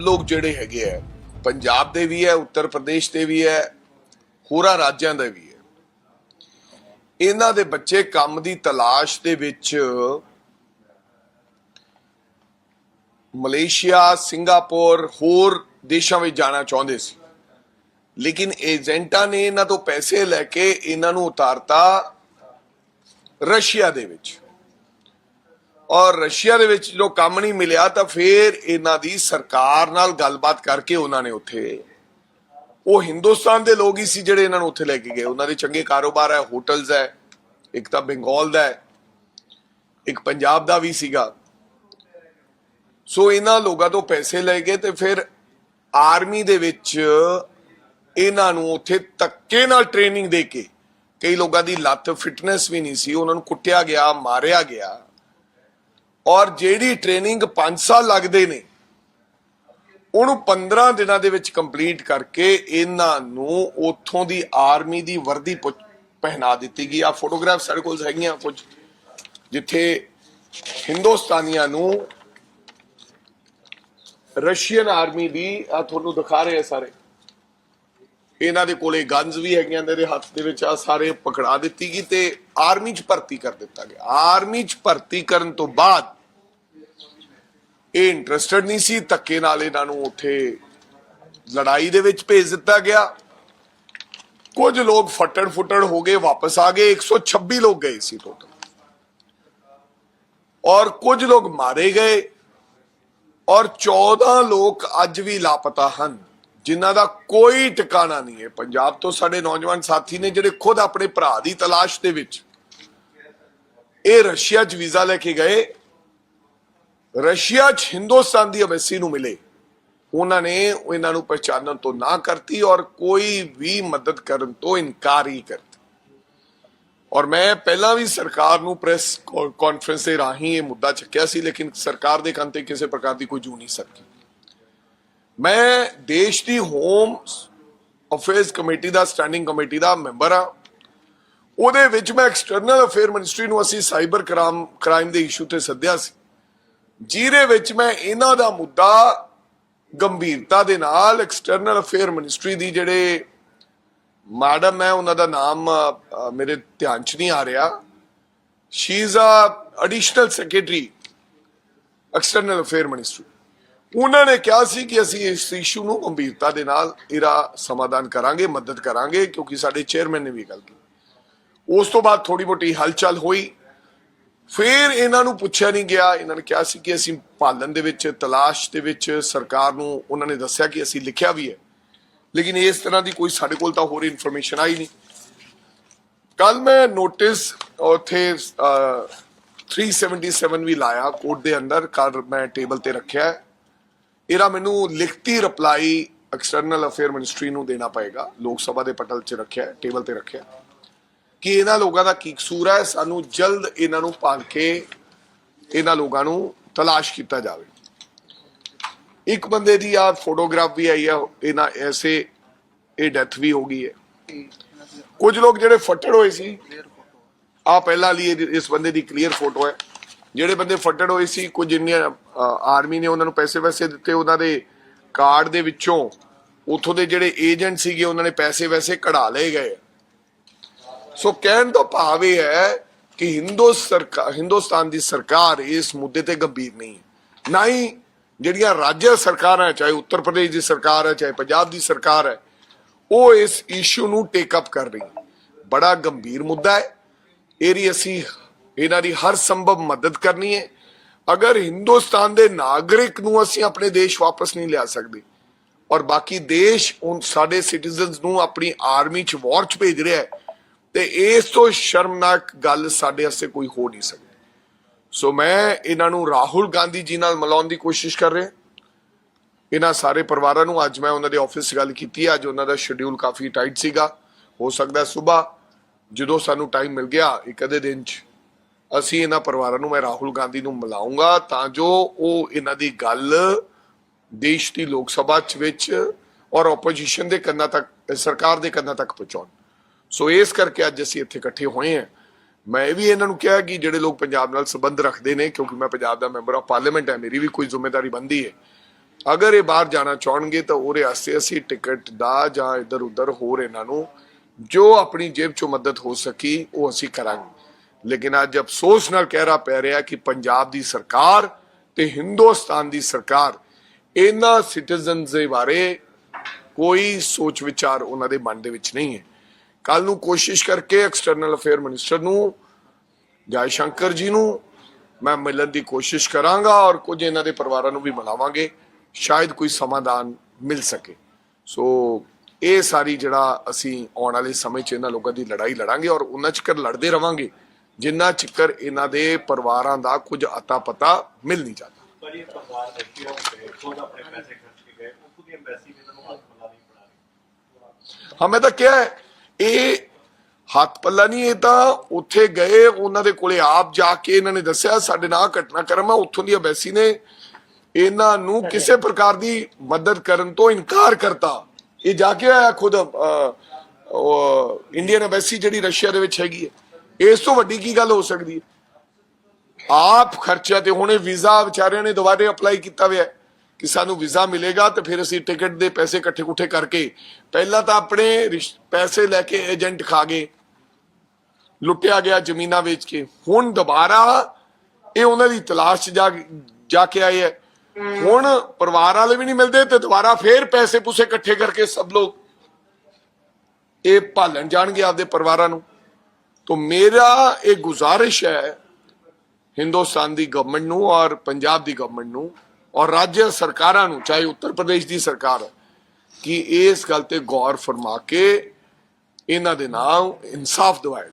ਲੋਕ ਜਿਹੜੇ ਹੈਗੇ ਆ, ਪੰਜਾਬ ਦੇ ਵੀ ਹੈ, ਉੱਤਰ ਪ੍ਰਦੇਸ਼ ਦੇ ਵੀ ਹੈ, ਹੋਰਾਂ ਰਾਜਾਂ ਦੇ ਵੀ ਹੈ। ਇਹਨਾਂ ਦੇ ਬੱਚੇ ਕੰਮ ਦੀ ਤਲਾਸ਼ ਦੇ ਵਿੱਚ ਮਲੇਸ਼ੀਆ, ਸਿੰਗਾਪੁਰ, ਹੋਰ ਦੇਸ਼ਾਂ ਵਿੱਚ ਜਾਣਾ ਚਾਹੁੰਦੇ ਸੀ। ਲੇਕਿਨ ਏਜੰਟਾਂ ਨੇ ਇਹਨਾਂ ਤੋਂ ਪੈਸੇ ਲੈ ਕੇ ਇਹਨਾਂ ਨੂੰ ਉਤਾਰਤਾ ਰਸ਼ੀਆ ਦੇ ਵਿੱਚ। ਔਰ ਰਸ਼ੀਆ ਦੇ ਵਿੱਚ ਜਦੋਂ ਕੰਮ ਨਹੀਂ ਮਿਲਿਆ ਤਾਂ ਫਿਰ ਇਹਨਾਂ ਦੀ ਸਰਕਾਰ ਨਾਲ ਗੱਲਬਾਤ ਕਰਕੇ ਉਹਨਾਂ ਨੇ ਉੱਥੇ ਉਹ ਹਿੰਦੁਸਤਾਨ ਦੇ ਲੋਕ ਹੀ ਸੀ ਜਿਹੜੇ ਇਹਨਾਂ ਨੂੰ ਉੱਥੇ ਲੈ ਕੇ ਗਏ। ਉਹਨਾਂ ਦੇ ਚੰਗੇ ਕਾਰੋਬਾਰ ਹੈ, ਹੋਟਲਸ ਹੈ, ਇੱਕ ਤਾਂ ਬੰਗਾਲ ਦਾ ਹੈ, ਇੱਕ ਪੰਜਾਬ ਦਾ ਵੀ ਸੀਗਾ। ਸੋ ਇਹਨਾਂ ਲੋਕਾਂ ਤੋਂ ਪੈਸੇ ਲੈ ਗਏ ਤੇ ਫਿਰ ਆਰਮੀ ਦੇ ਵਿੱਚ ਇਹਨਾਂ ਨੂੰ ਉੱਥੇ ਧੱਕੇ ਨਾਲ ਟ੍ਰੇਨਿੰਗ ਦੇ ਕੇ ਕਈ ਲੋਕਾਂ ਦੀ ਲੱਤ ਫਿਟਨੈਸ ਵੀ ਨਹੀਂ ਸੀ, ਉਹਨਾਂ ਨੂੰ ਕੁੱਟਿਆ ਗਿਆ, ਮਾਰਿਆ ਗਿਆ। ਔਰ ਜਿਹੜੀ ਟ੍ਰੇਨਿੰਗ 5 ਸਾਲ ਲੱਗਦੇ ਨੇ, ਉਹਨੂੰ 15 ਦਿਨਾਂ ਦੇ ਵਿੱਚ ਕੰਪਲੀਟ ਕਰਕੇ ਇਹਨਾਂ ਨੂੰ ਉੱਥੋਂ ਦੀ ਆਰਮੀ ਦੀ ਵਰਦੀ ਪੁ- ਪਹਿਨਾ ਦਿੱਤੀ ਗਈ। ਆ ਫੋਟੋਗ੍ਰਾਫ ਸਾਡੇ ਕੋਲ ਹੈਗੀਆਂ ਕੁਝ, ਜਿੱਥੇ ਹਿੰਦੁਸਤਾਨੀਆਂ ਨੂੰ ਰਸ਼ੀਅਨ ਆਰਮੀ ਦੀ ਆ ਤੁਹਾਨੂੰ ਦਿਖਾ ਰਹੇ ਆ ਸਾਰੇ। ਇਹਨਾਂ ਦੇ ਕੋਲੇ ਗਨਸ ਵੀ ਹੈਗੀਆਂ ਦੇ ਹੱਥ ਦੇ ਵਿੱਚ ਆ ਸਾਰੇ ਪਕੜਾ ਦਿੱਤੀ ਗਈ ਤੇ ਆਰਮੀ 'ਚ ਭਰਤੀ ਕਰ ਦਿੱਤਾ ਗਿਆ। ਆਰਮੀ 'ਚ ਭਰਤੀ ਕਰਨ ਤੋਂ ਬਾਅਦ ਇਹ ਇੰਟਰਸਟਡ ਨਹੀਂ ਸੀ, ਧੱਕੇ ਨਾਲ ਇਹਨਾਂ ਨੂੰ ਉੱਥੇ ਲੜਾਈ ਦੇ ਵਿੱਚ ਭੇਜ ਦਿੱਤਾ ਗਿਆ। ਕੁਝ ਲੋਕ ਫੱਟੜ ਫੁੱਟੜ ਹੋ ਗਏ, ਵਾਪਸ ਆ ਗਏ 126 ਲੋਕ ਗਏ ਸੀ ਟੋਟਲ ਔਰ ਕੁਝ ਲੋਕ ਮਾਰੇ ਗਏ, ਔਰ 14 ਲੋਕ ਅੱਜ ਵੀ ਲਾਪਤਾ ਹਨ, ਜਿਨ੍ਹਾਂ ਦਾ ਕੋਈ ਟਿਕਾਣਾ ਨਹੀਂ ਹੈ। ਪੰਜਾਬ ਤੋਂ ਸਾਡੇ ਨੌਜਵਾਨ ਸਾਥੀ ਨੇ ਜਿਹੜੇ ਖੁਦ ਆਪਣੇ ਭਰਾ ਦੀ ਤਲਾਸ਼ ਦੇ ਵਿੱਚ ਇਹ ਰਸ਼ੀਆ 'ਚ ਵੀਜ਼ਾ ਲੈ ਕੇ ਗਏ ਰਸ਼ੀਆ 'ਚ ਹਿੰਦੁਸਤਾਨ ਦੀ ਐਮਬੈਸੀ ਨੂੰ ਮਿਲੇ। ਉਹਨਾਂ ਨੇ ਇਹਨਾਂ ਨੂੰ ਪਛਾਣਨ ਤੋਂ ਨਾ ਕਰਤੀ ਔਰ ਕੋਈ ਵੀ ਮਦਦ ਕਰਨ ਤੋਂ ਇਨਕਾਰ ਹੀ ਕਰਤੀ। ਔਰ ਮੈਂ ਪਹਿਲਾਂ ਵੀ ਸਰਕਾਰ ਨੂੰ ਪ੍ਰੈਸ ਕਾਨਫਰੰਸ ਦੇ ਰਾਹੀਂ ਇਹ ਮੁੱਦਾ ਚੱਕਿਆ ਸੀ, ਲੇਕਿਨ ਸਰਕਾਰ ਦੇ ਕੰਨ ਤੇ ਕਿਸੇ ਪ੍ਰਕਾਰ ਦੀ ਕੋਈ ਜੂ ਨਹੀਂ ਸਕੀ ਮੈਂ ਦੇਸ਼ ਦੀ ਹੋਮ ਅਫੇਅਰਸ ਕਮੇਟੀ ਦਾ ਸਟੈਂਡਿੰਗ ਕਮੇਟੀ ਦਾ ਮੈਂਬਰ ਆ ਉਹਦੇ ਵਿੱਚ ਮੈਂ ਐਕਸਟਰਨਲ ਅਫੇਅਰ ਮਿਨਿਸਟਰੀ ਨੂੰ ਅਸੀਂ ਸਾਈਬਰ ਕ੍ਰਾਈਮ ਦੇ ਇਸ਼ੂ ਤੇ ਸੱਦਿਆ ਸੀ। ਜਿਹਦੇ ਵਿੱਚ ਮੈਂ ਇਹਨਾਂ ਦਾ ਮੁੱਦਾ ਗੰਭੀਰਤਾ ਦੇ ਨਾਲ ਐਕਸਟਰਨਲ ਅਫੇਅਰ ਮਿਨਿਸਟਰੀ ਦੀ ਜਿਹੜੇ ਮੈਡਮ ਹੈ, ਉਹਨਾਂ ਦਾ ਨਾਮ ਮੇਰੇ ਧਿਆਨ 'ਚ ਨਹੀਂ ਆ ਰਿਹਾ। She is a additional secretary external affair ministry ਉਹਨਾਂ ਨੇ ਕਿਹਾ ਸੀ ਕਿ ਅਸੀਂ ਇਸ ਇਸ਼ੂ ਨੂੰ ਗੰਭੀਰਤਾ ਦੇ ਨਾਲ ਇਹਦਾ ਸਮਾਧਾਨ ਕਰਾਂਗੇ, ਮਦਦ ਕਰਾਂਗੇ, ਕਿਉਂਕਿ ਸਾਡੇ ਚੇਅਰਮੈਨ ਨੇ ਵੀ ਗੱਲ ਕੀਤੀ। ਉਸ ਤੋਂ ਬਾਅਦ ਥੋੜੀ ਮੋਟੀ ਹਲਚਲ ਹੋਈ। ਫਿਰ ਇਹਨਾਂ ਨੂੰ ਪੁੱਛਿਆ ਨਹੀਂ ਗਿਆ ਇਹਨਾਂ ਨੇ ਕਿਹਾ ਸੀ ਕਿ ਅਸੀਂ ਪਾਲਣ ਦੇ ਵਿੱਚ ਤਲਾਸ਼ ਦੇ ਵਿੱਚ ਸਰਕਾਰ ਨੂੰ ਉਹਨਾਂ ਨੇ ਦੱਸਿਆ ਕਿ ਅਸੀਂ ਲਿਖਿਆ ਵੀ ਹੈ। ਲੇਕਿਨ ਇਸ ਤਰ੍ਹਾਂ ਦੀ ਕੋਈ ਸਾਡੇ ਕੋਲ ਤਾਂ ਹੋਰ ਇਨਫੋਰਮੇਸ਼ਨ ਆਈ ਨਹੀਂ। ਕੱਲ ਮੈਂ ਨੋਟਿਸ ਉੱਥੇ ਅਹ, 377 ਵੀ ਲਾਇਆ ਕੋਰਟ ਦੇ ਅੰਦਰ ਕੱਲ ਮੈਂ ਟੇਬਲ ਤੇ ਰੱਖਿਆ। ਇਹਦਾ ਮੈਨੂੰ ਲਿਖਤੀ ਰਿਪਲਾਈ ਐਕਸਟਰਨਲ ਅਫੇਅਰ ਮਿਨਿਸਟਰੀ ਨੂੰ ਦੇਣਾ ਪਏਗਾ ਲੋਕ ਸਭਾ ਦੇ ਪਟਲ 'ਚ ਰੱਖਿਆ ਟੇਬਲ ਤੇ ਰੱਖਿਆ। ਕਿ ਇਹਨਾਂ ਲੋਕਾਂ ਦਾ ਕੀ ਕਸੂਰ ਹੈ? ਸਾਨੂੰ ਜਲਦ ਇਹਨਾਂ ਨੂੰ ਭਾਲ ਕੇ ਇਹਨਾਂ ਲੋਕਾਂ ਨੂੰ ਤਲਾਸ਼ ਕੀਤਾ ਜਾਵੇ। ਇੱਕ ਬੰਦੇ ਦੀ ਆ ਫੋਟੋਗ੍ਰਾਫ ਵੀ ਆਈ ਆ, ਇਹਨਾਂ ਐਸੇ ਇਹ ਡੈਥ ਵੀ ਹੋ ਗਈ ਹੈ। ਕੁਝ ਲੋਕ ਜਿਹੜੇ ਫੱਟੜ ਹੋਏ ਸੀ ਆ ਪਹਿਲਾਂ ਲਈ ਇਸ ਬੰਦੇ ਦੀ ਕਲੀਅਰ ਫੋਟੋ ਹੈ। ਜਿਹੜੇ ਬੰਦੇ ਫੱਟੜ ਹੋਏ ਸੀ, ਕੁਝ ਇੰਡੀਆ ਆਰਮੀ ਨੇ ਉਹਨਾਂ ਨੂੰ ਪੈਸੇ ਵੈਸੇ ਦਿੱਤੇ, ਉਹਨਾਂ ਦੇ ਕਾਰਡ ਦੇ ਵਿੱਚੋਂ, ਉਥੋਂ ਦੇ ਜਿਹੜੇ ਏਜੰਟ ਸੀਗੇ, ਉਹਨਾਂ ਨੇ ਪੈਸੇ ਵੈਸੇ ਕਢਾ ਲਏ ਗਏ। ਸੋ ਕਹਿਣ ਤੋਂ ਭਾਵ ਇਹ ਹੈ ਕਿ ਹਿੰਦੂ ਸਰਕਾਰ ਹਿੰਦੁਸਤਾਨ ਦੀ ਸਰਕਾਰ ਇਸ ਮੁੱਦੇ ਤੇ ਗੰਭੀਰ ਨਹੀਂ ਹੈ। ਨਾ ਹੀ ਜਿਹੜੀਆਂ ਰਾਜ ਸਰਕਾਰਾਂ ਚਾਹੇ ਉੱਤਰ ਪ੍ਰਦੇਸ਼ ਦੀ ਸਰਕਾਰ ਹੈ, ਚਾਹੇ ਪੰਜਾਬ ਦੀ ਸਰਕਾਰ ਹੈ, ਉਹ ਇਸ ਇਸ਼ੂ ਨੂੰ ਟੇਕ ਅਪ ਕਰ ਰਹੀ ਹੈ ਬੜਾ ਗੰਭੀਰ ਮੁੱਦਾ ਹੈ। ਇਹਦੀ ਅਸੀਂ ਇਹਨਾਂ ਦੀ ਹਰ ਸੰਭਵ ਮਦਦ ਕਰਨੀ ਹੈ। ਅਗਰ ਹਿੰਦੁਸਤਾਨ ਦੇ ਨਾਗਰਿਕ ਨੂੰ ਅਸੀਂ ਆਪਣੇ ਦੇਸ਼ ਵਾਪਸ ਨਹੀਂ ਲਿਆ ਸਕਦੇ ਔਰ ਬਾਕੀ ਦੇਸ਼ ਉਹ ਸਾਡੇ ਸਿਟੀਜ਼ਨਸ ਨੂੰ ਆਪਣੀ ਆਰਮੀ ਚ ਵਾਰ ਚ ਭੇਜ ਰਿਹਾ ਹੈ ਤੇ ਇਸ ਤੋਂ ਸ਼ਰਮਨਾਕ ਗੱਲ ਸਾਡੇ ਵਾਸਤੇ ਕੋਈ ਹੋ ਨਹੀਂ ਸਕਦੀ। ਸੋ ਮੈਂ ਇਹਨਾਂ ਨੂੰ ਰਾਹੁਲ ਗਾਂਧੀ ਜੀ ਨਾਲ ਮਿਲਾਉਣ ਦੀ ਕੋਸ਼ਿਸ਼ ਕਰ ਰਿਹਾ। ਇਹਨਾਂ ਸਾਰੇ ਪਰਿਵਾਰਾਂ ਨੂੰ ਅੱਜ ਮੈਂ ਉਹਨਾਂ ਦੇ ਆਫਿਸ 'ਚ ਗੱਲ ਕੀਤੀ। ਅੱਜ ਉਹਨਾਂ ਦਾ ਸ਼ਡਿਊਲ ਕਾਫੀ ਟਾਈਟ ਸੀਗਾ। ਹੋ ਸਕਦਾ ਸਵੇਰ ਜਦੋਂ ਸਾਨੂੰ ਟਾਈਮ ਮਿਲ ਗਿਆ ਇੱਕ ਅੱਧੇ ਦਿਨ 'ਚ, ਅਸੀਂ ਇਹਨਾਂ ਪਰਿਵਾਰਾਂ ਨੂੰ, ਮੈਂ ਰਾਹੁਲ ਗਾਂਧੀ ਨੂੰ ਮਿਲਾਉਂਗਾ ਤਾਂ ਜੋ ਉਹ ਇਹਨਾਂ ਦੀ ਗੱਲ ਦੇਸ਼ ਦੀ ਲੋਕ ਸਭਾ 'ਚ ਵਿੱਚ ਔਰ ਆਪੋਜੀਸ਼ਨ ਦੇ ਕੰਨਾਂ ਤੱਕ, ਸਰਕਾਰ ਦੇ ਕੰਨਾਂ ਤੱਕ ਪਹੁੰਚਾਉਣ। ਸੋ ਇਸ ਕਰਕੇ ਅੱਜ ਅਸੀਂ ਇੱਥੇ ਇਕੱਠੇ ਹੋਏ ਹਾਂ। ਮੈਂ ਇਹ ਵੀ ਇਹਨਾਂ ਨੂੰ ਕਿਹਾ ਕਿ ਜਿਹੜੇ ਲੋਕ ਪੰਜਾਬ ਨਾਲ ਸੰਬੰਧ ਰੱਖਦੇ ਨੇ, ਕਿਉਂਕਿ ਮੈਂ ਪੰਜਾਬ ਦਾ ਮੈਂਬਰ ਆਫ ਪਾਰਲੀਮੈਂਟ ਹੈ, ਮੇਰੀ ਵੀ ਕੋਈ ਜ਼ਿੰਮੇਵਾਰੀ ਬੰਦੀ ਹੈ। ਅਗਰ ਇਹ ਬਾਹਰ ਜਾਣਾ ਚਾਹਣਗੇ ਤਾਂ ਉਹਦੇ ਵਾਸਤੇ ਅਸੀਂ ਟਿਕਟ ਦਾ ਜਾਂ ਇੱਧਰ ਉੱਧਰ ਹੋਰ ਇਹਨਾਂ ਨੂੰ ਜੋ ਆਪਣੀ ਜੇਬ ਚੋਂ ਮਦਦ ਹੋ ਸਕੀ, ਉਹ ਅਸੀਂ ਕਰਾਂਗੇ। ਲੇਕਿਨ ਅੱਜ ਅਫਸੋਸ ਨਾਲ ਕਹਿਣਾ ਪੈ ਰਿਹਾ ਕਿ ਪੰਜਾਬ ਦੀ ਸਰਕਾਰ ਤੇ ਹਿੰਦੁਸਤਾਨ ਦੀ ਸਰਕਾਰ ਇਹਨਾਂ ਸਿਟੀਜ਼ਨਸ ਦੇ ਬਾਰੇ ਕੋਈ ਸੋਚ ਵਿਚਾਰ ਉਹਨਾਂ ਦੇ ਮਨ ਦੇ ਵਿੱਚ ਨਹੀਂ ਹੈ। ਕੱਲ ਨੂੰ ਕੋਸ਼ਿਸ਼ ਕਰਕੇ ਐਕਸਟਰਨਲ ਅਫੇਅਰ ਮਿਨਿਸਟਰ ਨੂੰ ਜੈ ਸ਼ੰਕਰ ਜੀ ਨੂੰ ਮੈਂ ਮਿਲਣ ਦੀ ਕੋਸ਼ਿਸ਼ ਕਰਾਂਗਾ ਔਰ ਕੁਝ ਇਹਨਾਂ ਦੇ ਪਰਿਵਾਰਾਂ ਨੂੰ ਵੀ ਮਿਲਾਵਾਂਗੇ ਸ਼ਾਇਦ ਕੋਈ ਸਮਾਧਾਨ ਮਿਲ ਸਕੇ। ਸੋ ਇਹ ਸਾਰੀ ਜਿਹੜਾ ਅਸੀਂ ਆਉਣ ਵਾਲੇ ਸਮੇਂ 'ਚ ਇਹਨਾਂ ਲੋਕਾਂ ਦੀ ਲੜਾਈ ਲੜਾਂਗੇ ਔਰ ਉਹਨਾਂ ਚਿਕਰ ਲੜਦੇ ਰਵਾਂਗੇ ਜਿੰਨਾ ਚਿਕਰ ਇਹਨਾਂ ਦੇ ਪਰਿਵਾਰਾਂ ਦਾ ਕੁਝ ਅਤਾ ਪਤਾ ਮਿਲ ਨਹੀਂ ਜਾਂਦਾ। ਪਰ ਇਹ ਪਰਿਵਾਰ ਬੈਠੇ ਹੋ ਗਏ ਖੁਦ ਆਪਣੇ ਪੈਸੇ ਖਰਚ ਕੇ ਗਏ ਉੱਥੋਂ ਦੀ ਐਮਬੈਸੀ ਵੀ ਇਹਨਾਂ ਨੂੰ ਹੱਥ ਮਲਾ ਨਹੀਂ ਬਣਾ ਰਹੀ ਹਾਂ ਮੈਂ ਤਾਂ ਕਿਹਾ ਹੈ, ਇਹ ਹੱਥ ਪੱਲਾ ਨਹੀਂ ਇਹ ਤਾਂ ਉੱਥੇ ਗਏ ਉਹਨਾਂ ਦੇ ਕੋਲੇ ਆਪ ਜਾ ਕੇ ਇਹਨਾਂ ਨੇ ਦੱਸਿਆ ਸਾਡੇ ਨਾਲ ਘਟਨਾਕ੍ਰਮ ਹੈ ਉੱਥੋਂ ਦੀ ਅਬੈਸੀ ਨੇ। ਇਹਨਾਂ ਨੂੰ ਕਿਸੇ ਪ੍ਰਕਾਰ ਦੀ ਮਦਦ ਕਰਨ ਤੋਂ ਇਨਕਾਰ ਕਰਤਾ। ਇਹ ਜਾ ਕੇ ਆਇਆ ਖੁਦ ਇੰਡੀਅਨ ਅਬੈਸੀ ਜਿਹੜੀ ਰਸ਼ੀਆ ਦੇ ਵਿੱਚ ਹੈਗੀ ਹੈ। ਇਸ ਤੋਂ ਵੱਡੀ ਕੀ ਗੱਲ ਹੋ ਸਕਦੀ ਹੈ? ਆਪ ਖਰਚਾ ਤੇ ਹੁਣੇ ਵੀਜ਼ਾ ਵਿਚਾਰਿਆਂ ਨੇ ਦੁਬਾਰੇ ਅਪਲਾਈ ਕੀਤਾ ਹੋਇਆ ਹੈ। ਕਿ ਸਾਨੂੰ ਵੀਜ਼ਾ ਮਿਲੇਗਾ ਤੇ ਫਿਰ ਅਸੀਂ ਟਿਕਟ ਦੇ ਪੈਸੇ ਇਕੱਠੇ ਕੁੱਠੇ ਕਰਕੇ ਪਹਿਲਾਂ ਤਾਂ ਆਪਣੇ ਰਿਸ਼- ਪੈਸੇ ਲੈ ਕੇ ਏਜੰਟ ਖਾ ਗਏ। ਲੁੱਟਿਆ ਗਿਆ ਜ਼ਮੀਨਾਂ ਵੇਚ ਕੇ। ਹੁਣ ਦੁਬਾਰਾ ਇਹ ਉਹਨਾਂ ਦੀ ਤਲਾਸ਼ ਜਾ ਜਾ ਕੇ ਆਏ ਹੈ। ਹੁਣ ਪਰਿਵਾਰ ਵਾਲੇ ਵੀ ਨਹੀਂ ਮਿਲਦੇ ਤੇ ਦੁਬਾਰਾ ਫੇਰ ਪੈਸੇ ਪੂਸੇ ਇਕੱਠੇ ਕਰਕੇ ਸਭ ਲੋਕ ਇਹ ਭਾਲਣ ਜਾਣਗੇ ਆਪਦੇ ਪਰਿਵਾਰਾਂ ਨੂੰ। ਤੋਂ ਮੇਰਾ ਇਹ ਗੁਜ਼ਾਰਿਸ਼ ਹੈ, ਹਿੰਦੁਸਤਾਨ ਦੀ ਗਵਰਨਮੈਂਟ ਨੂੰ ਔਰ ਪੰਜਾਬ ਦੀ ਗਵਰਨਮੈਂਟ ਨੂੰ ਔਰ ਰਾਜ ਸਰਕਾਰਾਂ ਨੂੰ ਚਾਹੇ ਉੱਤਰ ਪ੍ਰਦੇਸ਼ ਦੀ ਸਰਕਾਰ ਹੈ, ਕਿ ਇਸ ਗੱਲ ਤੇ ਗੌਰ ਫਰਮਾ ਕੇ ਇਹਨਾਂ ਦੇ ਨਾਮ ਇਨਸਾਫ ਦਿਵਾਇਆ